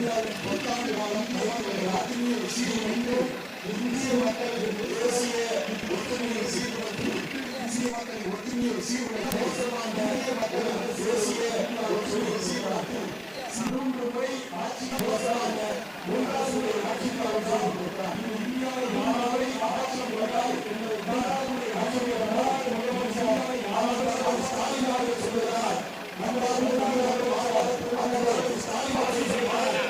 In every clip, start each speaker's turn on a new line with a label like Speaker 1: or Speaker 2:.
Speaker 1: இந்தியாவின் பத்தாண்டு காலம் அதிக விஷயங்களுக்கு இந்திய மக்களின் தேசிய ஒற்றுமையை சீர்படுத்தி இந்திய மக்களின் ஒற்றுமையை சீர்படுத்தி இந்திய மக்களின் தேசிய ஒற்றுமையை சீர்படுத்தி மூன்று முறை ஆட்சி மூன்றாவது ஆட்சி இந்தியாவில் மாணவரை ஆட்சி முறையால் ஆட்சி முதலமைச்சர் ஸ்டாலின் அவர்கள் சொல்கிறார் நம்ம ஸ்டாலின் அவர்கள் சொல்கிறார்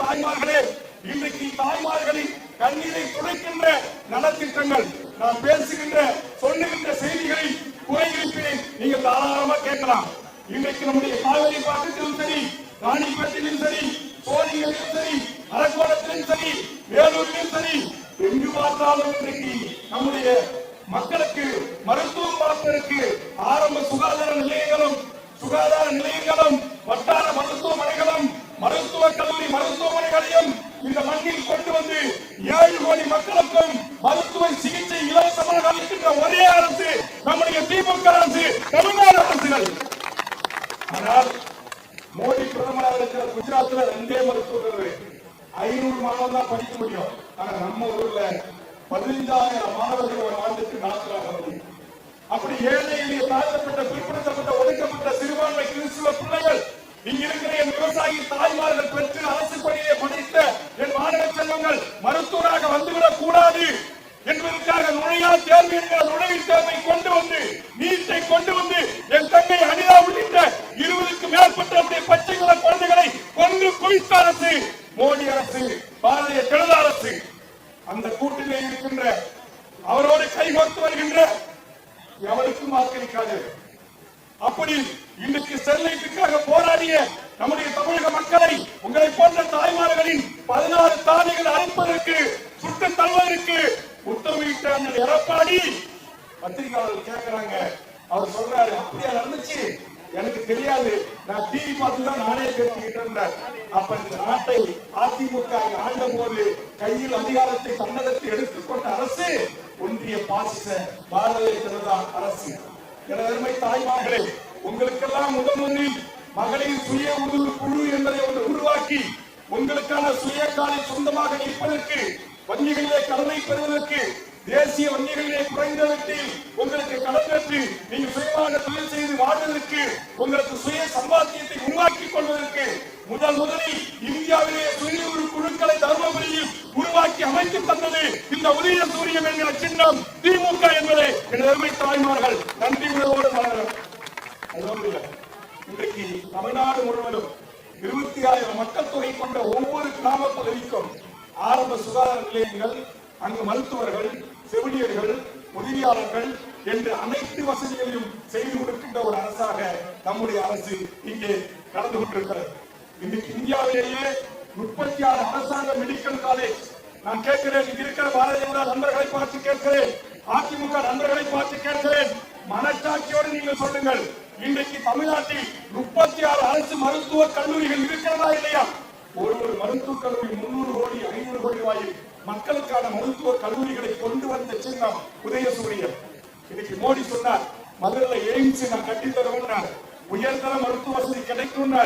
Speaker 1: தாய்மார்களே இன்றைக்கு தாய்மார்களின் கண்ணீரை துடைக்கின்ற நலத்திட்டங்கள் நான் பேசுகின்ற சொல்லுகின்ற செய்திகளை குறைகளிப்பினை நீங்க தாராளமா கேட்கலாம். இன்றைக்கு நம்முடைய காவிரி பாக்கத்திலும் சரி ராணிப்பேட்டிலும் சரி சோழிகளிலும் சரி அரக்கோணத்திலும் சரி வேலூரிலும் சரி எங்கு பார்த்தாலும் இன்றைக்கு நம்முடைய மக்களுக்கு மருத்துவம் பார்ப்பதற்கு ஆரம்ப சுகாதார நிலையங்களும் சுகாதார நிலையங்களும் வட்டார மருத்துவமனைகளும் மருத்துவ கல்லூரி மருத்துவமனைகளையும் இந்த மண்ணில் கொண்டு வந்து ஏழு கோடி மக்களுக்கும் மருத்துவ சிகிச்சை இலவசமாக அளிக்கின்ற ஒரே அரசு நம்முடைய திமுக அரசு தமிழ்நாடு அரசுகள் ஆனால் மோடி பிரதமராக இருக்கிற குஜராத்ல ரெண்டே மருத்துவர்கள் ஐநூறு மாணவர் தான் படிக்க முடியும். ஆனா நம்ம ஊர்ல பதினைஞ்சாயிரம் மாணவர்கள் ஒரு ஆண்டுக்கு நடத்துறாங்க முடியும் அப்படி ஏழை எளிய தாழ்த்தப்பட்ட பிற்படுத்தப்பட்ட ஒடுக்கப்பட்ட சிறுபான்மை கிறிஸ்துவ பிள்ளைகள் இங்க இருக்கிற என் விவசாயி தாய்மார்கள் பெற்று அரசு பணியை படித்த என் மாணவ செல்வங்கள் மருத்துவராக வந்துவிடக் கூடாது என்பதற்காக நுழையா தேர்வு என்கிற நுழைவுத் தேர்வை கொண்டு வந்து நீட்டை கொண்டு வந்து என் தங்கை அனிதா உள்ளிட்ட இருபதுக்கு மேற்பட்ட நம்முடைய பச்சை கலர் குழந்தைகளை கொன்று குவித்த அரசு மோடி அரசு பாரதிய ஜனதா அரசு. அந்த கூட்டிலே இருக்கின்ற அவரோடு கைகோர்த்து வருகின்ற எவருக்கும் வாக்களிக்காது அப்படி இன்றைக்கு ஸ்டெர்லைட்டுக்காக போராடிய நம்முடைய தமிழக மக்களை உங்களை போன்ற தாய்மார்களின் பதினாறு தானிகள் அழைப்பதற்கு சுட்டு தள்ளுவதற்கு உத்தரவிட்ட எடப்பாடி. பத்திரிகையாளர்கள் கேட்கிறாங்க அவர் சொல்றாரு அப்படியா நடந்துச்சு? எனக்கு தெரியாது. நான் டிவி பார்த்துதான் நானே பேசிக்கிட்டு இருந்தேன். அப்ப இந்த நாட்டை அதிமுக ஆண்ட போது கையில் அதிகாரத்தை தன்னகத்தை எடுத்துக்கொண்ட அரசு ஒன்றிய பாசிச பாரதிய ஜனதா அரசு. எனதருமை தாய்மார்களே உங்களுக்கெல்லாம் முதன் முதலில் மகளிர் சுய உதவி குழு என்பதை ஒன்று உருவாக்கி உங்களுக்கான சுய காலை சொந்தமாக நிற்பதற்கு வங்கிகளிலே கடனை பெறுவதற்கு தேசிய வங்கிகளிலே குறைந்த உங்களுக்கு கடன் பெற்று நீங்கள் சுயமாக தொழில் செய்து வாழ்வதற்கு உங்களுக்கு சுய சம்பாத்தியத்தை உருவாக்கிக் கொள்வதற்கு முதல் முதலில் இந்தியாவிலே சுய ஒரு குழுக்களை தருமபுரியில் உருவாக்கி அமைத்து தந்தது இந்த உதய சூரியம் என்கிற சின்னம் திமுக என்பதை எனது அருமை தாய்மார்கள் நன்றி உணர்வோடு மலரும் இன்றைக்கு தமிழ்நாடு முழுவதும் இருபத்தி ஆயிரம் மக்கள் தொகை கொண்ட ஒவ்வொரு கிராம பகுதிக்கும் ஆரம்ப சுகாதார நிலையங்கள் அங்கு மருத்துவர்கள் செவிலியர்கள் உதவியாளர்கள் என்று அனைத்து வசதிகளையும் செய்து கொடுக்கின்ற ஒரு அரசாக நம்முடைய அரசு இங்கே நடந்து கொண்டிருக்கிறது. இன்றைக்கு இந்தியாவிலேயே முப்பத்தி ஆறு அரசாங்க மெடிக்கல் காலேஜ் நான் கேட்கிறேன் இங்க இருக்கிற பாரதிய ஜனதா நண்பர்களை பார்த்து கேட்கிறேன் அதிமுக நண்பர்களை பார்த்து கேட்கிறேன். மனச்சாட்சியோடு நீங்கள் சொல்லுங்கள். இன்றைக்கு தமிழ்நாட்டில் முப்பத்தி ஆறு அரசு மருத்துவ கல்லூரிகள் இருக்கிறதா இல்லையா? ஒரு ஒரு மருத்துவக் கல்லூரி முன்னூறு கோடி ஐநூறு கோடி ரூபாயில் மக்களுக்கான மருத்துவ கல்லூரிகளை கொண்டு வந்த சின்னம் உதயசூரியன். இன்னைக்கு மோடி சொன்னார் மதுரையில் எய்ம்ஸ் நான் கட்டி உயர்தர மருத்துவ வசதி கிடைக்கும்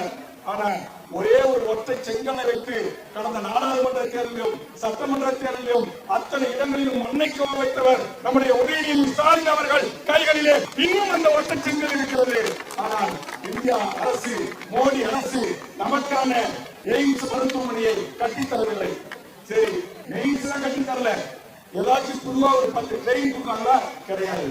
Speaker 1: ஆனா ஒரே ஒரு ஒற்றை செங்கலை வைத்து கடந்த நாடாளுமன்ற தேர்தலிலும் சட்டமன்ற தேர்தலிலும் அத்தனை இடங்களிலும் மண்ணைக்கு வைத்தவர் நம்முடைய உதயநிதி ஸ்டாலின் அவர்கள். கைகளிலே இன்னும் அந்த ஒற்றை செங்கல் இருக்கிறது. ஆனால் இந்தியா அரசு மோடி அரசு நமக்கான எய்ம்ஸ் மருத்துவமனையை கட்டித்தரவில்லை சரி எய்ம்ஸ் தான் கட்டித் தரல. ஏதாச்சும் புதுவா ஒரு பத்து ட்ரெயின் கொடுத்தாங்களா? கிடையாது.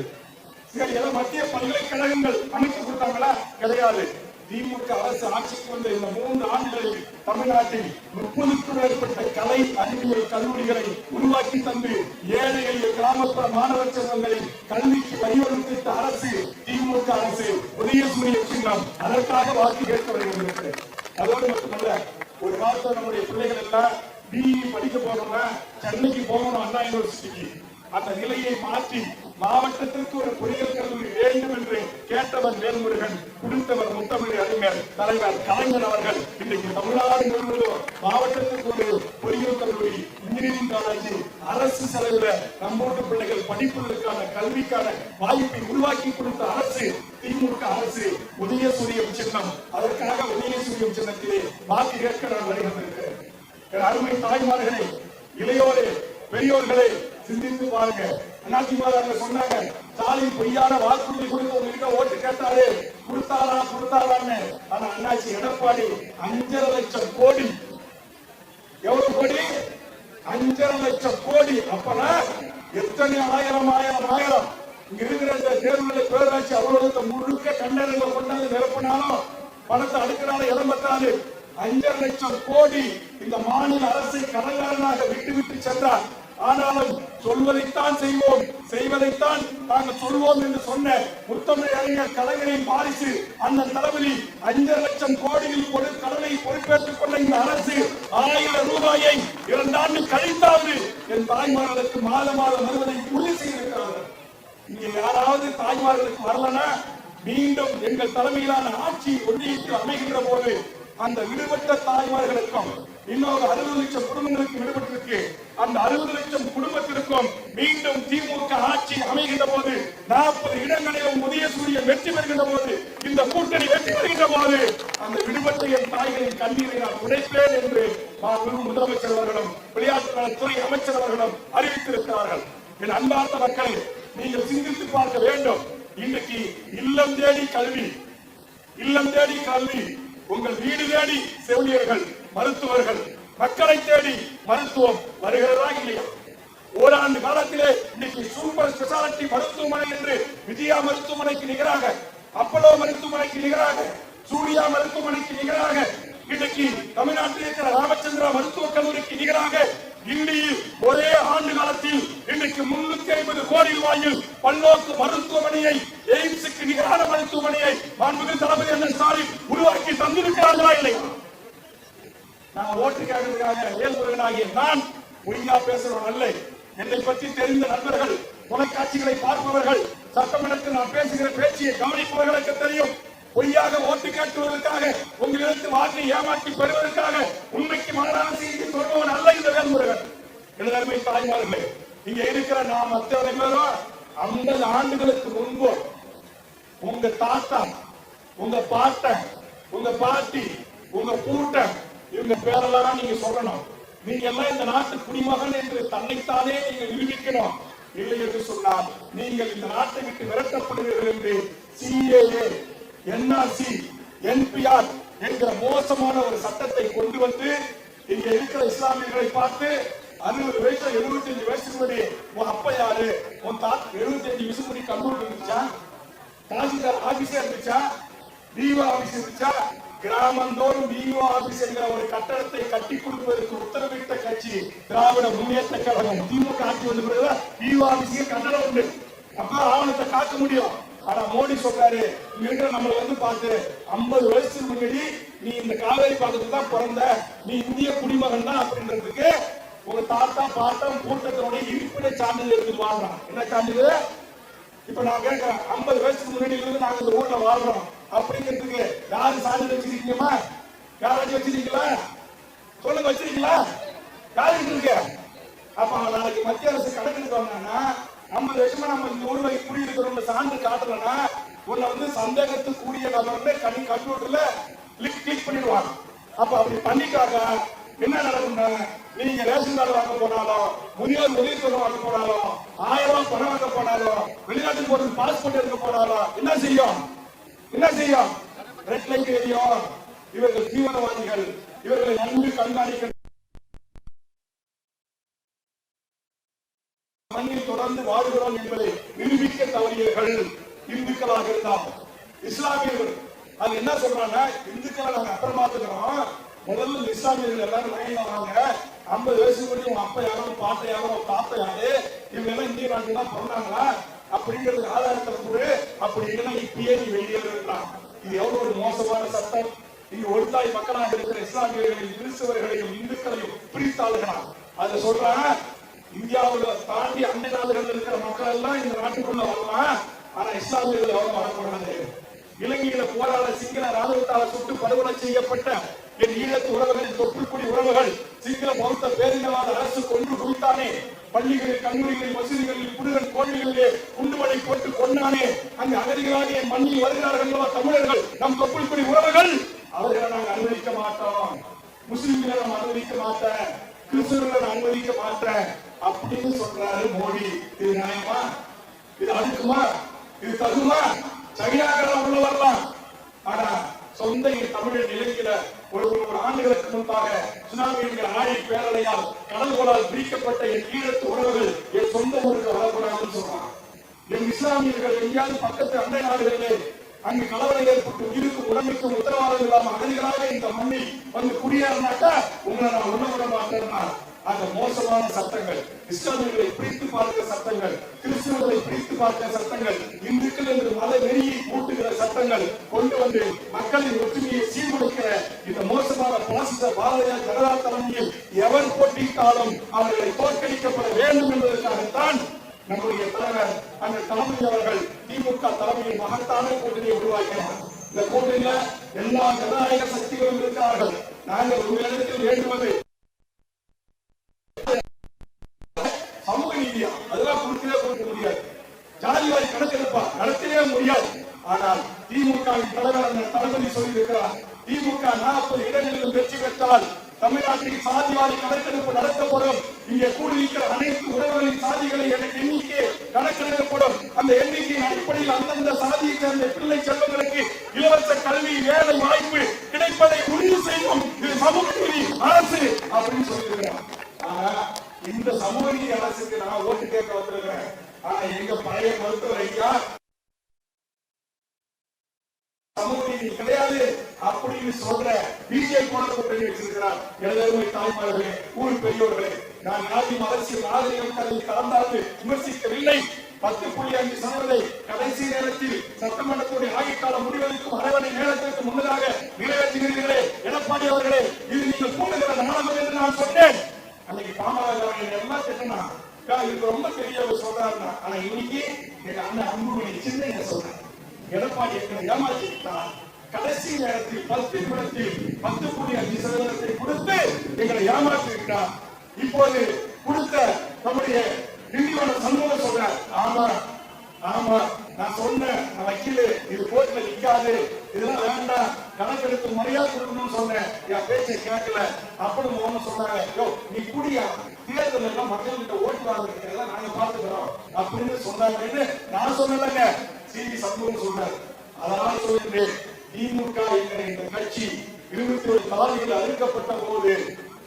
Speaker 1: சரி ஏதோ மத்திய பல்கலைக்கழகங்கள் அமைச்சு கொடுத்தாங்களா? கிடையாது. திமுக அரசு ஆட்சிக்கு வந்த இந்த மூன்று ஆண்டுகளில் தமிழ்நாட்டில் முப்பதுக்கும் மேற்பட்ட கலை அறிவியல் கல்லூரிகளை உருவாக்கி தந்து ஏழை எளிய கிராமப்புற மாணவர் செல்வங்களை கல்விக்கு வழிவகுத்த அரசு திமுக அரசு உதயசூரிய சின்னம் அதற்காக வாக்கு கேட்க வருகிறது அதோடு மட்டுமல்ல ஒரு காலத்தில் நம்முடைய பிள்ளைகள் எல்லாம் பிஇ படிக்க போறோம்னா சென்னைக்கு போகணும் அண்ணா யூனிவர்சிட்டிக்கு அந்த நிலையை மாற்றி மாவட்டத்திற்கு ஒரு பொறியியல் கல்லூரி வேண்டும் கேட்டவர் வேல்முருகன் கொடுத்தவர் முத்தமிழ் அறிஞர் தலைவர் கலைஞர் அவர்கள். இன்றைக்கு தமிழ்நாடு முழுவதும் மாவட்டத்துக்கு ஒரு பொறியியல் கல்லூரி இன்ஜினியரிங் காலேஜ் அரசு செலவில் நம்மோட்டு பிள்ளைகள் படிப்புகளுக்கான கல்விக்கான வாய்ப்பை உருவாக்கி கொடுத்த அரசு திமுக அரசு உதய சூரியம் சின்னம். அதற்காக உதயசூரியம் சின்னத்திலே வாக்கு கேட்க நான் வருகின்றேன். அருமை தாய்மார்களே இளையோரே பெரியோர்களே சிந்தித்து பாருங்க. அதிமுக சொன்னாங்க ஸ்டாலின் பொய்யான வாக்குறுதி கொடுத்து உங்ககிட்ட ஓட்டு கேட்டாரு கொடுத்தாரா கொடுத்தாரான்னு. ஆனா அண்ணாச்சி எடப்பாடி அஞ்சரை லட்சம் கோடி. எவ்வளவு கோடி? அஞ்சரை லட்சம் கோடி. அப்பனா எத்தனை ஆயிரம் ஆயிரம் ஆயிரம்? இங்க இருக்கிற இந்த தேர்தல பேராட்சி அவ்வளவு முழுக்க கண்டனங்களை கொண்டாந்து நிரப்பினாலும் பணத்தை அடுக்கிறால இடம் பத்தாது. அஞ்சரை லட்சம் கோடி இந்த மாநில அரசை கடன்காரனாக விட்டு விட்டு சென்றார். ஆனாலும் சொல்வதைத்தான் செய்வோம். செய்வதைத்தான் நாங்கள் சொல்வோம் என்று சொன்ன முத்தமிழ் அறிஞர் கலைஞரின் பாரிசு அந்த தளபதி அஞ்சரை லட்சம் கோடியில் ஒரு கடனை பொறுப்பேற்றுக் கொண்ட இந்த அரசு ஆயிரம் ரூபாயை இரண்டாண்டு கழித்தாவது என் தாய்மார்களுக்கு மாத மாதம் வருவதை உறுதி செய்திருக்கிறார்கள். இங்கே யாராவது தாய்மார்களுக்கு வரலனா மீண்டும் எங்கள் தலைமையிலான ஆட்சி ஒன்றியத்தில் அமைகின்ற போது அந்த விடுபட்ட தாய்மார்களுக்கும் இன்னொரு அறுபது லட்சம் குடும்பங்களுக்கு விடுபட்டிருக்கு அந்த அறுபது லட்சம் குடும்பத்திற்கும் மீண்டும் திமுக ஆட்சி அமைகின்ற போது நாற்பது இடங்களிலும் உதய சூரியன் வெற்றி பெறுகின்ற போது இந்த கூட்டணி வெற்றி பெறுகின்ற போது அந்த விடுபட்ட என் தாய்களின் கண்ணீரை நான் உடைப்பேன் என்று மாண்புமிகு முதலமைச்சர் அவர்களும் விளையாட்டு துறை அமைச்சர் அவர்களும் அறிவித்திருக்கிறார்கள். என் அன்பார்ந்த மக்களை நீங்கள் சிந்தித்து பார்க்க வேண்டும். இன்றைக்கு இல்லம் தேடி கல்வி இல்லம் தேடி கல்வி உங்கள் வீடு தேடி செவிலியர்கள் மருத்துவர்கள் மக்களை தேடி மருத்துவம் வருகிறதா இல்லையா? ஓராண்டு காலத்திலே இன்னைக்கு சூப்பர் ஸ்பெஷாலிட்டி மருத்துவமனை என்று விஜயா மருத்துவமனைக்கு நிகராக அப்பலோ மருத்துவமனைக்கு நிகராக சூர்யா மருத்துவமனைக்கு நிகராக இன்னைக்கு தமிழ்நாட்டில் இருக்கிற ராமச்சந்திரா மருத்துவக் கல்லூரிக்கு நிகராக இந்தியில் ஒரே ஆண்டு காலத்தில் இன்றைக்கு முன்னூத்தி ஐம்பது கோடி ரூபாயில் பல்நோக்கு மருத்துவமனையை எய்ம்ஸுக்கு நிகரான மருத்துவமனையை மாண்புமிகு தளபதி அண்ணன் ஸ்டாலின் உருவாக்கி தந்திருக்கிறார்களா இல்லை நான் ஓட்டு கேட்கறதுக்காக வேல்முருகனாகிய நான் பொய்யா பேசுறவன் அல்ல. என்னை பற்றி தெரிந்த நண்பர்கள் தொலைக்காட்சிகளை பார்ப்பவர்கள் சட்டமன்றத்தில் நான் பேசுகிற பேச்சியை கவனிப்பவர்களுக்கு தெரியும். பொய்யாக ஓட்டு கேட்டுவதற்காக உங்களிடத்து வாக்கை ஏமாற்றி பெறுவதற்காக உண்மைக்கு மாறான செய்தி சொல்பவன் அல்ல இந்த வேல்முருகன். எனது அருமை தாய்மார்களே இங்க இருக்கிற நாம் அத்தனை பேரும் ஐம்பது ஆண்டுகளுக்கு முன்பு உங்க தாத்தா உங்க பாட்டன் உங்க பாட்டி உங்க பூட்டன் இவங்க பேரெல்லாம் நீங்க சொல்லணும். நீங்க எல்லாம் இந்த நாட்டு குடிமகன் என்று தன்னைத்தானே நீங்க நிரூபிக்கணும். இல்லை என்று சொன்னால் நீங்கள் இந்த நாட்டை விட்டு விரட்டப்படுவீர்கள் என்று சிஏஏ என்ஆர்சி என்பிஆர் என்கிற மோசமான ஒரு சட்டத்தை கொண்டு வந்து இங்க இருக்கிற இஸ்லாமியர்களை பார்த்து அறுபது வயசு எழுபத்தி அஞ்சு வயசுக்கு முன்னாடி உன் அப்பா யாரு உன் தாத்தா எழுபத்தி அஞ்சு வயசு முன்னாடி கம்ப்யூட்டர் இருந்துச்சா தாசில்தார் ஆபீஸ் இருந்துச்சா? டிஓ ஆபீஸ் இருந்துச்சா? கிராமந்தோறும் டிஓ ஆபீஸ் என்கிற ஒரு கட்டடத்தை கட்டி கொடுப்பதற்கு உத்தரவிட்ட கட்சி திராவிட முன்னேற்ற கழகம் திமுக ஆட்சி வந்து பிறகு டிஓ ஆபீஸ்க்கு கட்டடம் உண்டு. அப்ப ஆவணத்தை காக்க முடியும். ஆனா மோடி சொல்றாரு இருக்கிற நம்மள வந்து பார்த்து 50 வயசுக்கு முன்னாடி நீ இந்த காவேரி பக்கத்துல தான் பிறந்த நீ இந்திய குடிமகன் தான் அப்படின்றதுக்கு உங்க தாத்தா பாட்டம் கூட்டத்தினுடைய இருப்பிட சான்றிதழ் எடுத்துட்டு வாழ்றான். என்ன சான்றிதழ்? இப்ப நான் கேட்கிறேன் ஐம்பது வயசுக்கு முன்னாடி இருந்து நாங்க இந்த ஊர்ல வாழ்றோம். அப்படிங்கிறதுக்கு யாரு சான்றிதழ் வச்சிருக்கீங்கம்மா? யாராச்சும் வச்சிருக்கீங்களா? சொல்லுங்க வச்சிருக்கீங்களா? யாருக்கு இருக்கு அப்ப நாளைக்கு மத்திய அரசு கணக்கெடுக்க வந்தாங்கன்னா ஐம்பது வருஷமா நம்ம இந்த ஊர்ல இருக்கிறவங்க சான்று காட்டலன்னா உன்னை வந்து சந்தேகத்துக்குரிய நபர்னு கணி கம்ப்யூட்டர்ல கிளிக் கிளிக் பண்ணிடுவாங்க. அப்ப அப்படி பண்ணிக்காக என்ன நடக்கும்னா நீங்க ரேஷன் கார்டு வாங்க போனாலும் முதியோர் உதவித்தொகை வாங்க போனாலும் ஆயிரம் ரூபாய் பணம் வாங்க போனாலும் வெளிநாட்டுக்கு போறது பாஸ்போர்ட் எடுக்க போனாலும் என்ன செய்யும்? என்ன செய்யும்? ரெட் லைட் எரியும். இவர்கள் தீவிரவாதிகள். இவர்களை நன்கு கண்காணிக்க மண்ணில் தொடர்ந்து வாழுகிறோம் என்பதை நிரூபிக்க தவறியவர்கள் இந்துக்களாக இருந்தால் இஸ்லாமியர்கள். அது என்ன சொல்றாங்க? இந்துக்களை நாங்க அப்புறம் பார்த்துக்கிறோம் முதல்ல இஸ்லாமியர்கள் எல்லாரும் லைன்ல வராங்க. ஐம்பது வயசு முன்னாடி உங்க அப்பா யாரோ பாட்டை யாரோ தாத்தா யாரு? இவங்க எல்லாம் இந்திய நாட்டுல தான் பிறந்தாங்களா? அப்படிங்கிறது ஆதாரத்தை கொடு அப்படி இல்லைன்னா இப்பயே நீ வெளியேறான் இது எவ்வளவு ஒரு மோசமான சட்டம். இங்க ஒருத்தாய் மக்களாக இருக்கிற இஸ்லாமியர்களையும் கிறிஸ்தவர்களையும் இந்துக்களையும் பிரித்தாளுகிறான் அதை சொல்றான். இந்தியாவுல தாண்டி அண்டை நாடுகள் இருக்கிற மக்கள் எல்லாம் இந்த நாட்டுக்குள்ள வரலாம் ஆனா இஸ்லாமியர்கள் எவரும் வரக்கூடாது இலங்கையில போராட சிங்கள ராணுவத்தால் சுட்டு படுகொலை செய்யப்பட்ட என் ஈழத்து உறவுகளின் தொப்புள்குடி உறவுகள் சிங்கள பௌத்த பேரினவாத அரசு கொன்று குவித்தானே பள்ளிகளில் கல்லூரிகளில் மசூதிகளில் புடுகன் கோவில்களிலே குண்டுமலை போட்டு கொண்டானே அங்கு அகதிகளாகிய என் மண்ணில் வருகிறார்கள் தமிழர்கள் நம் தொப்புள்குடி உறவுகள்? அவர்களை நாங்கள் அனுமதிக்க மாட்டோம். முஸ்லிம்களை நாம் அனுமதிக்க மாட்டேன் கிறிஸ்தவர்களை அனுமதிக்க மாட்டேன் அப்படின்னு சொல்றாரு மோடி. இது நியாயமா? இது அடுக்குமா? இது தகுமா? சரியாக உள்ள வரலாம். ஆனா சொந்த தமிழர் நிலையில ஒரு ஒரு ஆண்டுகளுக்கு முன்பாக சுனாமி என்கிற ஆழி பேரலையால் கடல்களால் பிரிக்கப்பட்ட என் ஈழத்து உறவுகள் என் சொந்த ஊருக்கு வரக்கூடாதுன்னு சொல்றான் என் இஸ்லாமியர்கள் எங்கேயாவது பக்கத்து அண்டை நாடுகளிலே அங்கு கலவரம் ஏற்பட்டு உயிருக்கும் உடம்புக்கும் உத்தரவாதம் இல்லாமல் அகதிகளாக இந்த மண்ணில் வந்து குடியேறினாக்கா உங்களை நான் உள்ள விட மாட்டேன்னா அந்த மோசமான சட்டங்கள் இஸ்லாமியர்களை பிரித்து பார்க்கிற சட்டங்கள் கிறிஸ்துவர்களை பிரித்து பார்க்கிற சட்டங்கள் இந்துக்கள் என்று மத வெறியை கூட்டுகிற சட்டங்கள் கொண்டு வந்து மக்களின் ஒற்றுமையை சீர்குலைக்கிற இந்த மோசமான பாசிச பாரதிய ஜனதா தலைமையில் எவர் போட்டியிட்டாலும் அவர்களை தோற்கடிக்கப்பட வேண்டும் என்பதற்காகத்தான் நம்முடைய தலைவர் அந்த தலைமை அவர்கள் திமுக தலைமையில் மகத்தான கூட்டணியை உருவாக்கினார். இந்த கூட்டணியில எல்லா ஜனநாயக சக்திகளும் இருக்கிறார்கள். நாங்கள் ஒரு உங்களிடத்தில் வேண்டுவது சமூக நீதியா அதெல்லாம் கொடுக்கவே கொடுக்க முடியாது. ஜாதிவாரி கணக்கெடுப்பா நடத்தவே முடியாது. ஆனால் திமுக வின் தலைவர் தளபதி சொல்லியிருக்கிறார் திமுக நாற்பது இடங்களிலும் வெற்றி பெற்றால் தமிழ்நாட்டில் சாதிவாரி கணக்கெடுப்பு நடத்தப்படும். இங்கே கூடியிருக்கிற அனைத்து உறவுகளின் சாதிகளை எனக்கு எண்ணிக்கை கணக்கெடுக்கப்படும். அந்த எண்ணிக்கையின் அடிப்படையில் அந்தந்த சாதியை சேர்ந்த பிள்ளை செல்வங்களுக்கு இலவச கல்வி வேலை வாய்ப்பு கிடைப்பதை உறுதி செய்யும் இது சமூக நீதி அரசு அப்படின்னு சொல்லியிருக்கிறார். ஆனா இந்த சமூக அரசுக்கு நான் ஓட்டு கேட்க வந்திருக்கிறேன். ஆனா எங்க பழைய மருத்துவர் ஐயா சமூக கிடையாது அப்படின்னு சொல்ற பிஜேபி கூட கூட்டணி வச்சிருக்கிறார். எனதருமை தாய்மார்களே ஊர் பெரியோர்களே நான் நாட்டின் அரசியல் நாகரிகம் கல்வி கலந்தார்ந்து விமர்சிக்கவில்லை. பத்து புள்ளி அஞ்சு சதவீதை கடைசி நேரத்தில் சட்டமன்றத்துடைய ஆயுட்காலம் முடிவதற்கும் அரை மணி நேரத்திற்கு முன்னதாக நிறைவேற்றுகிறீர்களே எடப்பாடி அவர்களே இது நீங்கள் கூடுகிற நாடகம் என்று நான் சொன்னேன். அன்னைக்கு பாமக எல்லாம் திட்டினா இது ரொம்ப பெரிய ஒரு சொல்றாருன்னா ஆனா இன்னைக்கு எங்க அண்ணன் அன்புமணி சின்ன சொல்றேன் எடப்பாடி எங்களை ஏமாற்றிவிட்டார் கடைசி நேரத்தில் பத்து நிமிடத்தில் பத்து புள்ளி அஞ்சு சதவீதத்தை கொடுத்து எங்களை ஏமாற்றி விட்டார் இப்போது கொடுத்த நம்முடைய நிதியோட சண்முகம் சொல்றார் ஆமா ஆமா நான் சொன்னேன் நான் வக்கீல் இது கோர்ட்ல நிக்காது. இதெல்லாம் வேண்டாம். கணக்கெடுத்து மரியாதை கொடுக்கணும்னு சொன்னேன். என் பேச்சை கேட்கல. அப்படின்னு ஒண்ணு சொன்னாங்க யோ நீ குடியா? தேர்தல் எல்லாம் மக்கள் கிட்ட ஓட்டு வாங்குறதுக்கு எல்லாம் நாங்க பாத்துக்கிறோம் அப்படின்னு சொன்னாங்கன்னு நான் சொன்னலங்க சிவி சண்முகம் சொன்னார். அதனால சொல்லுகிறேன் திமுக என்கிற இந்த கட்சி இருபத்தி ஒரு தாதிகள் அறுக்கப்பட்ட போது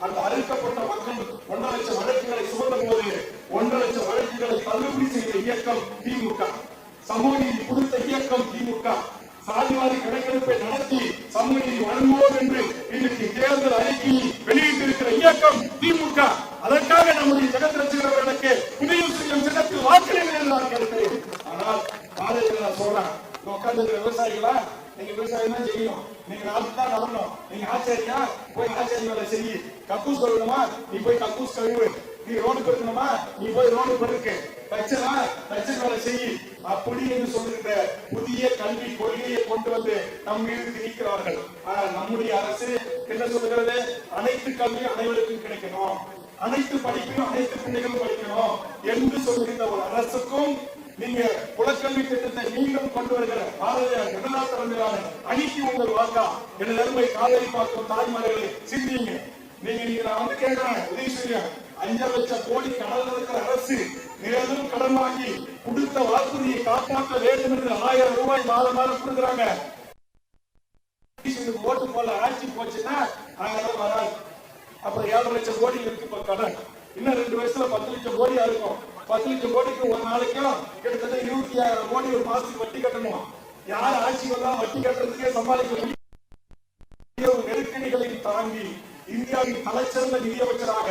Speaker 1: அந்த அறுக்கப்பட்ட மக்கள் ஒன்றரை லட்சம் வழக்குகளை சுமந்த போது ஒன்றரை லட்சம் வழக்குகளை தள்ளுபடி செய்த இயக்கம் திமுக. சமூக நீதி கொடுத்த இயக்கம் திமுக. சாதிவாரி கணக்கெடுப்பை நடத்தி சமூக நீதி வழங்குவோம் என்று இன்றைக்கு தேர்தல் அறிக்கையில் வெளியிட்டிருக்கிற இயக்கம் திமுக. அதற்காக நம்முடைய ஜெகத் ரசிகர் புதிய செய்யும் சின்னத்தில் வாக்களிங்கள் என்று நான் கேட்கிறேன். ஆனால் பாரதிய நான் சொல்றேன். உட்கார்ந்து விவசாயிகளா நீங்க விவசாயம் தான் செய்யணும். நீங்க நாட்டு தான் நடணும். நீங்க ஆச்சாரியா போய் ஆச்சரிய வேலை செய்யி கக்கூஸ் கழுவணுமா? நீ போய் கக்கூஸ் கழுவு. நீ ரோடு பெருக்கணுமா? நீ போய் ரோடு பெருக்கு. தச்சனா தச்சன் செய் செய்யி அப்படி என்று சொல்லுகின்ற புதிய கல்வி கொள்கையை கொண்டு வந்து நம் மீது திணிக்கிறார்கள். ஆனால் நம்முடைய அரசு என்ன சொல்லுகிறது? அனைத்து கல்வி அனைவருக்கும் கிடைக்கணும். அனைத்து படிப்பையும் அனைத்து பிள்ளைகளும் படிக்கணும் என்று சொல்கின்ற ஒரு அரசுக்கும் நீங்க குலக்கல்வி திட்டத்தை மீண்டும் கொண்டு வருகிற பாரதிய ஜெகநாத் தலைமையிலான அணிக்கு உங்கள் வாக்கா? எனது அருமை காதலி பார்க்கும் தாய்மார்களை சிந்திங்க நீங்க நீங்க நான் வந்து கேட்கிறேன் உதவி செய்யுங்க அஞ்சரை லட்சம் கோடி கடல் இருக்கிற அரசு மேலும் கடன் வாங்கி கொடுத்த வாக்குறுதியை காப்பாற்ற வேண்டும் என்று ஆயிரம் ரூபாய் மாதம் மாதம் கொடுக்குறாங்க. ஓட்டு போல ஆட்சி போச்சுன்னா ஆயிரம் வராது அப்புறம் ஏழரை லட்சம் கோடி இருக்கு இப்ப கடன். இன்னும் ரெண்டு வயசுல பத்து லட்சம் கோடியா இருக்கும். பத்து லட்சம் கோடிக்கு ஒரு நாளைக்கும் கிட்டத்தட்ட இருபத்தி ஆயிரம் கோடி ஒரு மாசத்துக்கு வட்டி கட்டணும். யார் ஆட்சி வந்தா வட்டி கட்டுறதுக்கே சமாளிக்க முடியும்? நெருக்கடிகளை தாங்கி இந்தியாவின் தலைச்சிறந்த நிதியமைச்சராக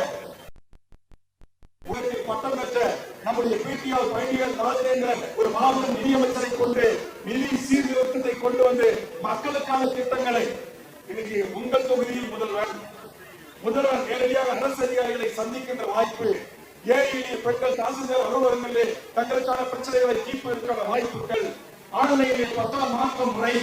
Speaker 1: உலகில் பட்டம் பெற்ற நம்முடைய பிடிஆர் பயணிகள் ராஜேந்திரன் ஒரு மாபெரும் நிதியமைச்சரை கொண்டு நிதி சீர்திருத்தத்தை கொண்டு வந்து மக்களுக்கான திட்டங்களை இன்னைக்கு உங்கள் தொகுதியில் முதல்வர் முதல்வர் நேரடியாக அரசு அதிகாரிகளை சந்திக்கின்ற வாய்ப்பு ஏழை எளிய பெண்கள் தாசில்தார் அலுவலகங்களிலே தங்களுக்கான பிரச்சனைகளை தீர்ப்பதற்கான வாய்ப்புகள் ஆன்லைனில் பத்தாம் மாற்றம் முறை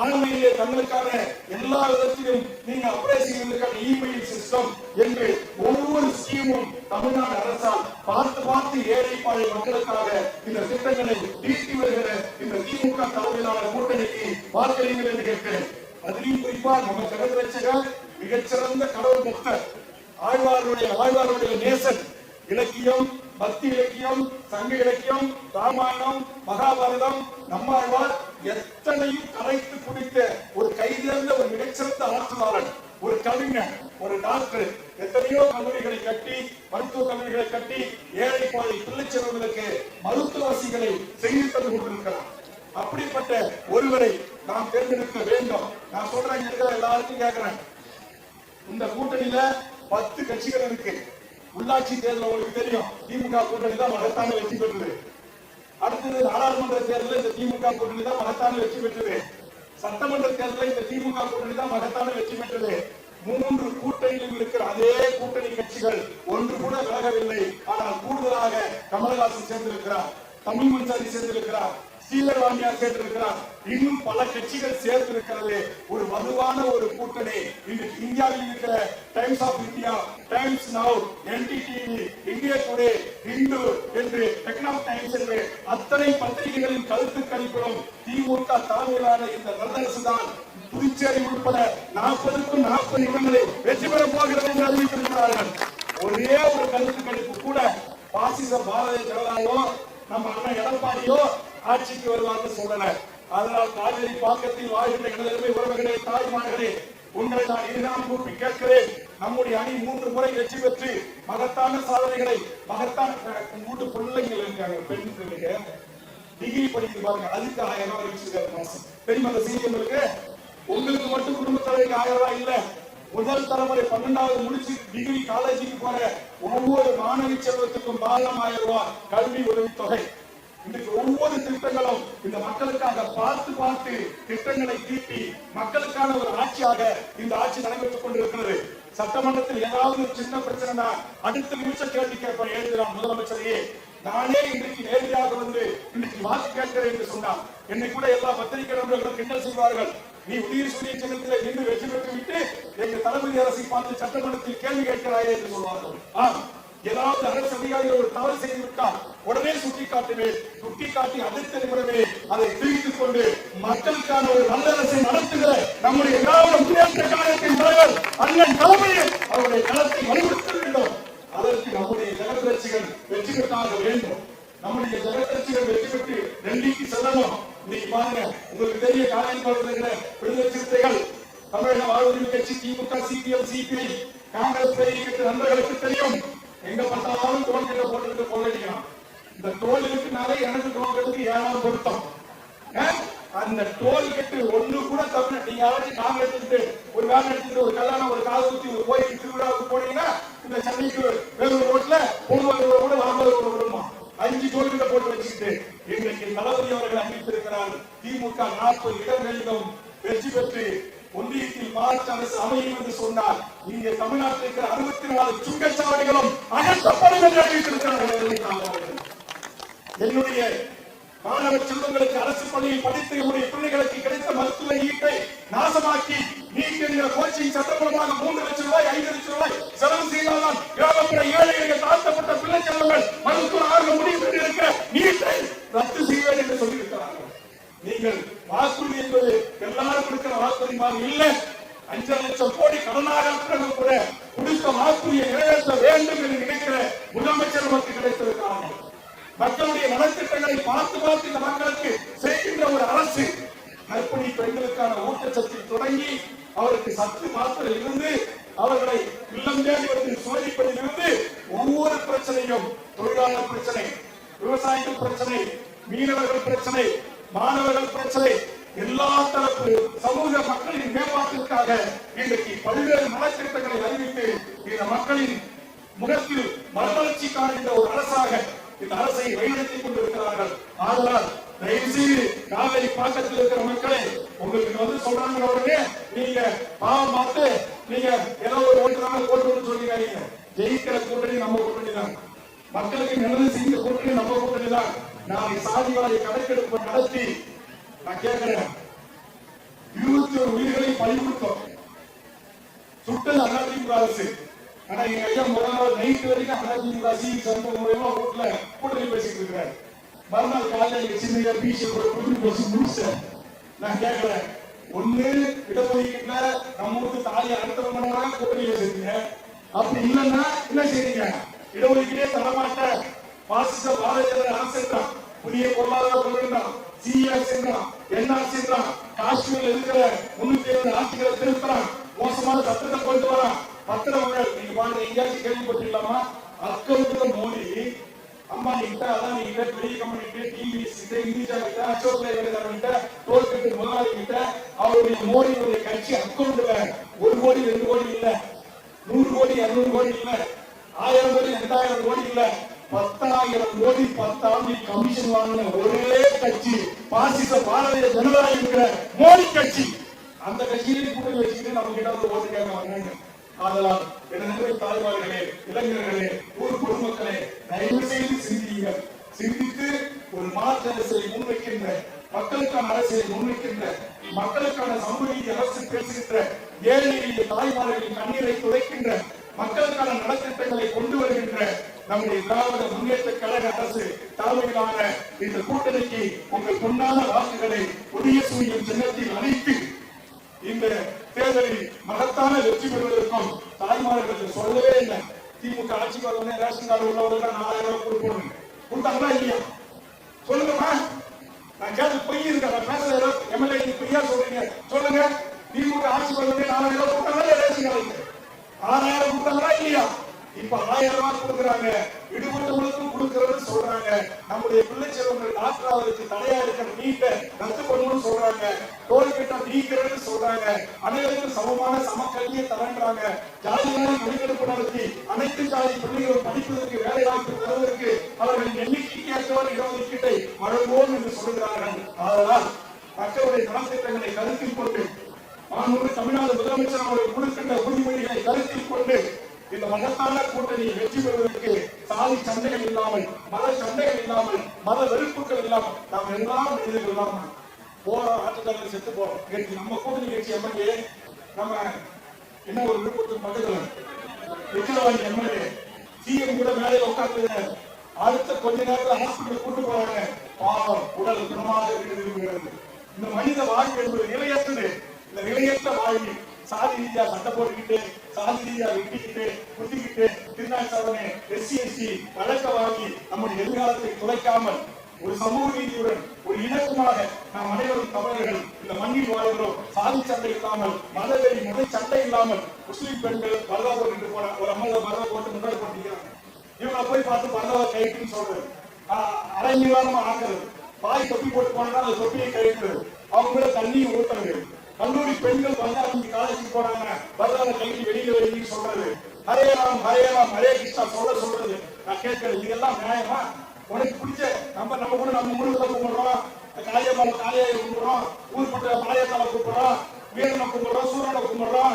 Speaker 1: ஆளுமையிலே தங்களுக்கான எல்லா விதத்திலும் நீங்க அப்ளை செய்வதற்கான இமெயில் சிஸ்டம் என்று ஒவ்வொரு ஸ்கீமும் தமிழ்நாடு அரசால் பார்த்து பார்த்து ஏழை பாழை மக்களுக்காக இந்த திட்டங்களை தீர்த்தி வருகிற இந்த திமுக தலைமையிலான கூட்டணிக்கு பார்க்கிறீர்கள் என்று கேட்கிறேன். அதிலும் குறிப்பா நம்ம ஜெகத்ரட்சகர் மிகச்சிறந்த கடவுள் முக்தர் ஆழ்வாருடைய ஆழ்வாருடைய நேசன் இலக்கியம் பக்தி இலக்கியம் சங்க இலக்கியம் ராமாயணம் மகாபாரதம் நம்மாழ்வார் எத்தனையும் கரைத்து குடித்த ஒரு கைதேர்ந்த ஒரு மிகச்சிறந்த ஆட்சியாளன் ஒரு கவிஞன் ஒரு டாக்டர் எத்தனையோ கல்லூரிகளை கட்டி மருத்துவ கல்லூரிகளை கட்டி ஏழை கோழை பிள்ளைச்செல்வங்களுக்கு மருத்துவ வசதிகளை செய்து தந்து கொண்டிருக்கிறார் அப்படிப்பட்ட ஒருவரை நாம் தேர்ந்தெடுக்க வேண்டும். நான் சொல்றேன் எல்லாருக்கும் கேட்கிறேன் இந்த கூட்டணியில பத்து கட்சிகள் இருக்கு. உள்ளாட்சி தேர்தல் உங்களுக்கு தெரியும். திமுக கூட்டணி தான் மகத்தான வெற்றி பெற்றது. அடுத்தது நாடாளுமன்ற தேர்தலில் இந்த திமுக கூட்டணி தான் மகத்தான வெற்றி பெற்றது. சட்டமன்ற தேர்தலில் இந்த திமுக கூட்டணி தான் மகத்தான வெற்றி பெற்றது. மூன்று கூட்டணியில் இருக்கிற அதே கூட்டணி கட்சிகள் ஒன்று கூட விலகவில்லை. ஆனால் கூடுதலாக கமலஹாசன் சேர்ந்திருக்கிறார். தமிழ் மஞ்சாரி சேர்ந்திருக்கிறார். ஸ்ரீலர்வாணியார் கேட்டிருக்கிறார். இன்னும் பல கட்சிகள் சேர்ந்திருக்கிறது ஒரு வலுவான ஒரு கூட்டணி. இன்றைக்கு இந்தியாவில் இருக்கிற Times of India Times Now NDTV India Today Hindu என்று டெக்னாப் டைம்ஸ் என்று அத்தனை பத்திரிகைகளின் கருத்து கணிப்பிடும் திமுக தலைமையிலான இந்த நல்லரசு தான் புதுச்சேரி உட்பட நாற்பதுக்கும் நாற்பது இடங்களில் வெற்றி பெற போகிறது என்று அறிவித்திருக்கிறார்கள். ஒரே ஒரு கருத்து கணிப்பு கூட பாசிச பாரதிய ஜனதாவோ நம்ம அண்ணன் எடப்பாடியோ ஆட்சிக்கு வருவார்கள் சொல்லல. அதனால் காவிரி பாக்கத்தில் வாழ்கின்ற எனதருமை உறவுகளே தாய்மார்களே உங்களை நான் இதுதான் கூப்பி கேட்கிறேன். நம்முடைய அணி மூன்று முறை வெற்றி பெற்று மகத்தான சாதனைகளை மகத்தான மூன்று வீட்டு பிள்ளைங்கள் இருக்காங்க பெண் பிள்ளைங்க. டிகிரி படிக்குது பாருங்க அதுக்கு ஆயிரம் ரூபாய் வச்சிருக்காரு மாசம் தெரியுமா அந்த உங்களுக்கு? உங்களுக்கு மட்டும் குடும்ப தலைவருக்கு ஆயிரம் ரூபாய் இல்ல. முதல் தலைமுறை பன்னெண்டாவது முடிச்சு டிகிரி காலேஜுக்கு போற ஒவ்வொரு மாணவி செல்வத்துக்கும் பாலம் ஆயிரம் ரூபாய் கல்வி உதவித்தொகை. இன்றைக்கு ஒவ்வொரு திட்டங்களும் இந்த மக்களுக்காக பார்த்து பார்த்து திட்டங்களை தீட்டி மக்களுக்கான ஒரு ஆட்சியாக இந்த ஆட்சி நடைபெற்றுக் கொண்டிருக்கிறது. சட்டமன்றத்தில் ஏதாவது ஒரு சின்ன பிரச்சனைனா அடுத்த நிமிஷம் கேள்வி கேட்பேன் எழுதுகிறான் முதலமைச்சரையே. நானே இன்றைக்கு நேரடியாக வந்து இன்னைக்கு வாக்கு கேட்கிறேன் என்று சொன்னார். என்னை கூட எல்லா பத்திரிகை நண்பர்களும் கிண்டல் செய்வார்கள். நீ உயிர் சூரிய சின்னத்தில் நின்று வெற்றி பெற்று விட்டு எங்க தளபதி அரசை பார்த்து சட்டமன்றத்தில் கேள்வி கேட்கிறாயே என்று சொல்வார்கள். ஆம். ஏதாவது அரசு அதிகாரிகள் ஒரு தவறு செய்துவிட்டால் உடனே சுட்டி காட்டுவேன் சுட்டி காட்டி அடுத்த நிமிடமே அதை பிரித்துக் கொண்டு மக்களுக்கான ஒரு நல்ல அரசை நடத்துகிற நம்முடைய திராவிட முன்னேற்ற கழகத்தின் தலைவர் அண்ணன் தலைமையில் அவருடைய களத்தை வலியுறுத்த வேண்டும். அதற்கு நம்முடைய ஜெகதரட்சிகள் வெற்றி பெற்றாக வேண்டும். நம்முடைய ஜெகதரட்சிகள் வெற்றி பெற்று டெல்லிக்கு செல்லணும். இன்னைக்கு பாருங்க உங்களுக்கு தெரிய காலையில் இருக்கிற விடுதலை சிறுத்தைகள் தமிழக வாழ்வுரிமை கட்சி திமுக சிபிஎம் சிபிஐ காங்கிரஸ் பெரிய நண்பர்களுக்கு தெரியும். எங்க பார்த்தாலும் தோல் கிட்ட போட்டு கொள்ளடிக்கலாம் இந்த தோல் இருக்குனாலே எனக்கு தோல்களுக்கு ஏழாம் பொருத்தம். அஹ்? அந்த டோல் கட்டு ஒண்ணு கூட தப்பு நீங்க யாராச்சும் காங்க எடுத்துட்டு ஒரு வேலை எடுத்துட்டு ஒரு கல்யாணம் ஒரு காது ஊத்தி ஒரு கோயில் திருவிழாவுக்கு போனீங்கன்னா இந்த சென்னைக்கு வேலூர் ரோட்ல பொங்கல் கூட வரும்போது கூட விடுமா அஞ்சு கோயில்களை போட்டு வச்சுக்கிட்டு இன்றைக்கு தளபதி அவர்கள் அறிவித்திருக்கிறார் திமுக நாற்பது இடங்களிலும் வெற்றி பெற்று ஒன்றியத்தில் மாற்று அரசு அமையும் என்று சொன்னால் இங்கே தமிழ்நாட்டில் இருக்கிற அறுபத்தி நாலு சுங்கச்சாவடிகளும் அகற்றப்படும் என்று அறிவித்திருக்கிறார்கள் என்னுடைய மாணவ செல்வங்களுக்கு அரசு பள்ளியில் படித்து என்னுடைய பிள்ளைகளுக்கு கிடைத்த மருத்துவ ஈட்டை நாசமாக்கி நீட் என்கிற கோச்சிங் சட்டம் மூன்று லட்சம் ரூபாய் ஐந்து லட்சம் ரூபாய் செலவு செய்தால்தான் கிராமப்புற ஏழைகள் தாழ்த்தப்பட்ட பிள்ளை செல்வங்கள் மருத்துவ ஆர்வம் முடிவு என்று இருக்கிற நீட்டை ரத்து செய்வேன் என்று சொல்லியிருக்கிறார்கள். நீங்கள் வாக்குறுதி என்பது எல்லாரும் கொடுக்கிற வாக்குறுதி மாதிரி இல்லை. அஞ்சரை லட்சம் கோடி கடனாக இருக்கிறவங்க கூட கொடுத்த வாக்குறுதியை நிறைவேற்ற வேண்டும் என்று நினைக்கிற முதலமைச்சர் நமக்கு கிடைத்திருக்கிறார்கள் மக்களுடைய நலத்திட்டங்களை பார்த்து பார்த்து இந்த மக்களுக்கு செய்கின்ற ஒரு அரசு கர்ப்பிணி பெண்களுக்கான ஊட்டச்சத்து தொடங்கி அவருக்கு சத்து மாத்திரை இருந்து அவர்களை இல்லம் தேடி வந்து சோதிப்பதிலிருந்து ஒவ்வொரு பிரச்சனையும் தொழிலாளர் பிரச்சனை விவசாயிகள் பிரச்சனை மீனவர்கள் பிரச்சனை மாணவர்கள் பிரச்சனை எல்லா தரப்பு சமூக மக்களின் மேம்பாட்டிற்காக இன்றைக்கு பல்வேறு நலத்திட்டங்களை அறிவித்து இந்த மக்களின் முகத்தில் மறுமலர்ச்சி காண்கின்ற ஒரு அரசாக இந்த அரசை வழிநடத்திக் கொண்டிருக்கிறார்கள். ஆதலால் தயவு செய்து காவேரி பாக்கத்தில் இருக்கிற மக்களே உங்களுக்கு வந்து சொல்றாங்க உடனே நீங்க பாவம் பார்த்து நீங்க ஏதோ ஒரு ஓட்டு நாள் சொல்லிக்காதீங்க ஜெயிக்கிற கூட்டணி நம்ம கூட்டணி தான் மக்களுக்கு நல்லது செய்ய கூட்டணி நம்ம கூட்டணி தான் நாளை சாதிவாரி கணக்கெடுப்பு நடத்தி நான் கேட்கிறேன் இருபத்தி ஒரு உயிர்களை பலி கொடுத்தோம் சுட்டது அதிமுக அரசு. ஆனா எங்க ஐயா முதல்வர் நைட் வரைக்கும் அதிமுக சி சந்த மூலமா வீட்டுல கூட்டணி பேசிட்டு இருக்கிறாரு. மறுநாள் காலையில் எங்க சின்ன பீச் கூட கூட்டணி பேசி முடிச்சேன் நான் கேட்கிறேன் ஒண்ணு இடஒதுக்கீட்டுல நம்ம ஊருக்கு தாலி அடுத்தவங்க கூட்டணி பேசுறீங்க அப்படி இல்லைன்னா என்ன செய்றீங்க? இடஒதுக்கீடே தரமாட்டேன் பாசிச பாரதிய அரசு என்றான். புதிய பொருளாதார கொள்கை சிஎஸ் என்றான் என்ஆர்சி என்றான் காஷ்மீர்ல இருக்கிற முன்னூத்தி எழுபது ஆட்சிகளை திருத்தறான் மோசமான சட்டத்தை கொண்டு வரான் பத்திரங்கள் நீங்க பாருங்க எங்கேயாச்சும் கேள்விப்பட்டிருக்கலாமா? அக்கௌண்ட்ல மோடி அம்பானி கிட்ட அதானி கிட்ட பெரிய கம்பெனி கிட்ட டிவிஎஸ் கிட்ட இந்தியா கிட்ட அசோக் லேலர் கிட்ட டோல்கேட் முதலாளி கிட்ட அவருடைய மோடியுடைய கட்சி அக்கௌண்ட்ல ஒரு கோடி ரெண்டு கோடி இல்ல. நூறு கோடி இருநூறு கோடி இல்ல. ஆயிரம் கோடி ரெண்டாயிரம் கோடி இல்ல. பத்தாயிரம் கோடி பத்தாண்டு கமிஷன் வாங்கின ஒரே கட்சி பாசிச பாரதிய ஜனதா இருக்கிற மோடி கட்சி. அந்த கட்சியிலே கூட்டணி வச்சுட்டு நம்ம கிட்ட வந்து ஓட்டு கேட்க வர்றாங்க. ஆதலால் எனது தாய்மார்களே இளைஞர்களே ஊர் பொதுமக்களே தயவு செய்து சிந்தியுங்கள். சிந்தித்து ஒரு மாற்று அரசை முன்வைக்கின்ற மக்களுக்கான அரசியலை முன்வைக்கின்ற மக்களுக்கான சமூக அரசு பேசுகின்ற ஏழை எளிய தாய்மார்களின் கண்ணீரை துடைக்கின்ற மக்களுக்கான நலத்திட்டங்களை கொண்டு வருகின்ற நம்முடைய திராவிட முன்னேற்ற கழக அரசு தலைமையிலான இந்த கூட்டணிக்கு உங்கள் பொன்னான வாக்குகளை புதிய சூரியன் சின்னத்தில் அனைத்து இந்த தேர்தலில் மகத்தான வெற்றி பெறுவதற்கும் தாய்மார்கள் சொல்லவே இல்லை. திமுக ஆட்சிக்கு வந்தோடனே ரேஷன் கார்டு உள்ளவர்கள் நாலாயிரம் ரூபாய் கொடுக்கணும். கொடுத்தாங்களா இல்லையா? சொல்லுங்கம்மா. நான் கேட்டு பொய் இருக்கேன் நான் பேசுற எம்எல்ஏ பொய்யா சொல்றீங்க. சொல்லுங்க. திமுக ஆட்சி வந்தோடனே நாலாயிரம் ரூபாய் கொடுத்தாங்களா ரேஷன் கார்டு ஆறாயிரம் கொடுத்தாங்களா இல்லையா? இப்ப ஆயிரம் ரூபாய் கொடுக்குறாங்க. விடுபட்டவங்களுக்கும் கொடுக்கறதுன்னு சொல்றாங்க. நம்முடைய பிள்ளை செல்வங்கள் டாக்டர் அவருக்கு தடையா இருக்கிற நீட்டை ரத்து பண்ணணும்னு சொல்றாங்க. தோல் கிட்ட நீக்கிறதுன்னு சொல்றாங்க. அனைவருக்கும் சமமான சம கல்வியை தரன்றாங்க. ஜாதியான கணக்கெடுப்பு நடத்தி அனைத்து ஜாதி பிள்ளைகளும் படிப்பதற்கு வேலை வாய்ப்பு தருவதற்கு அவர்கள் எண்ணிக்கைக்கு ஏற்றவர் இடஒதுக்கீட்டை வழங்குவோம் என்று சொல்கிறார்கள். அதனால் மக்களுடைய நலத்திட்டங்களை கருத்தில் கொண்டு மாண்புமிகு தமிழ்நாடு முதலமைச்சர் அவர்கள் கொடுக்கின்ற உறுதிமொழிகளை கருத்தில் கொண்டு இந்த மகத்தான கூட்டணியை வெற்றி பெறுவதற்கு சாதி சண்டைகள் இல்லாமல் மத சண்டைகள் இல்லாமல் மத வெறுப்புகள் இல்லாமல் நாம் எல்லாம் மனிதர்கள் இல்லாமல் போறோம் ஆட்டக்காரர்கள் செத்து போறோம். நேற்று நம்ம கூட்டணி கட்சி எம்எல்ஏ நம்ம என்ன ஒரு விழுப்புரத்துக்கு பக்கத்துல விக்கிரவாணி எம்எல்ஏ சிஎம் கூட மேலே உட்கார்ந்து அடுத்த கொஞ்ச நேரத்துல ஹாஸ்பிட்டல் கூட்டு போறாங்க. பாவம் உடல் குணமாக இருக்கிறது. இந்த மனித வாழ்வு என்பது நிலையற்றது. இந்த நிலையற்ற வாழ்வில் சாதி ரீதியா சண்டை போட்டுக்கிட்டு சாதி ரீதியா வெட்டிக்கிட்டு குத்திக்கிட்டு திருநாட்டவனே எஸ்சி எஸ்சி வழக்க வாங்கி நம்முடைய எதிர்காலத்தை துளைக்காமல் ஒரு சமூக நீதியுடன் ஒரு இணக்கமாக நாம் அனைவரும் தமிழர்கள் இந்த மண்ணில் வாழ்கிறோம். சாதி சண்டை இல்லாமல் மதவெறி மத சண்டை இல்லாமல் முஸ்லிம் பெண்கள் பரதா போட்டு போன ஒரு அம்மல பரதா போட்டு முன்னாடி போட்டிருக்கிறாங்க. இவங்களை போய் பார்த்து பரதாவை கைட்டுன்னு சொல்றது. ஆஹ் அரை நிவாரணமா ஆக்குறது. பாய் தொப்பி போட்டு போனா அந்த தொப்பியை கழிக்கிறது அவங்க மேல தண்ணி ஊத்துறது. கல்லூரி பெண்கள் பந்தாரம் காலேஜுக்கு போறாங்க. பரதாவை கல்வி வெளியில வெளியே சொல்றது. ஹரே ராம் ஹரே ராம் ஹரே கிருஷ்ணா சொல்ல சொல்றது. நான் கேட்கறது இதெல்லாம் நியாயமா? உனக்கு பிடிச்ச நம்ம நம்ம கூட நம்ம முருகத்தை கும்பிடுறோம். காளியம்மாள் காளியை கும்பிடுறோம். ஊர்பட்ட மாயத்தாவை கும்பிடுறோம். வீரனை கும்பிடுறோம். சூரனை கும்பிடுறோம்.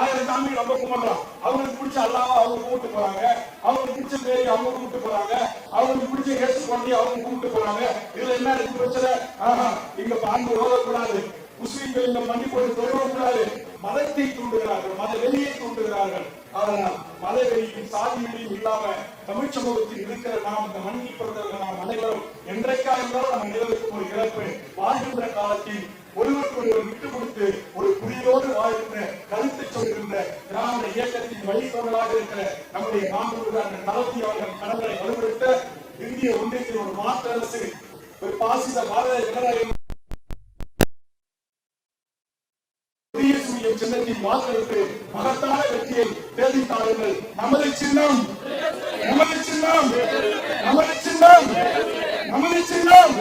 Speaker 1: ஆயிரம் சாமி நம்ம கும்பிடுறோம். அவங்களுக்கு பிடிச்ச அல்லாவா அவங்க கூப்பிட்டு போறாங்க. அவங்களுக்கு பிடிச்ச பேரி அவங்க கூப்பிட்டு போறாங்க. அவங்களுக்கு பிடிச்ச இயேசு பண்ணி அவங்க கூப்பிட்டு போறாங்க. இதுல என்ன இருக்கு பிரச்சனை? ஆஹா இங்க பாண்டு ஓதக்கூடாது. முஸ்லிம்கள் இந்த மண்டி போட்டு தொடரக்கூடாது மதத்தை தூண்டுகிறார்கள் மத வெளியை தூண்டுகிறார்கள். அதனால் மத வெளியும் சாதி வெளியும் இல்லாம தமிழ் சமூகத்தில் இருக்கிற நாம் இந்த மண்ணில் நாம் அனைவரும் என்றைக்கா இருந்தாலும் நம் நிலவுக்கும் ஒரு இழப்பு வாழ்கின்ற காலத்தில் ஒருவருக்கு ஒருவர் விட்டு கொடுத்து ஒரு புரியோடு வாழ்கின்ற கருத்தை சொல்கின்ற திராவிட இயக்கத்தின் வழித்தோடலாக இருக்கிற நம்முடைய மாண்புமிகு அந்த தளபதி அவர்கள் கடலை வலுப்படுத்த இந்திய ஒன்றியத்தின் ஒரு மாற்று அரசு ஒரு பாசித பாரத வாக்களித்து மகத்தான வெற்றியை தேடி தாருங்கள் நமது சின்னம் நமது சின்னம் நமது சின்னம் நமது சின்னம்.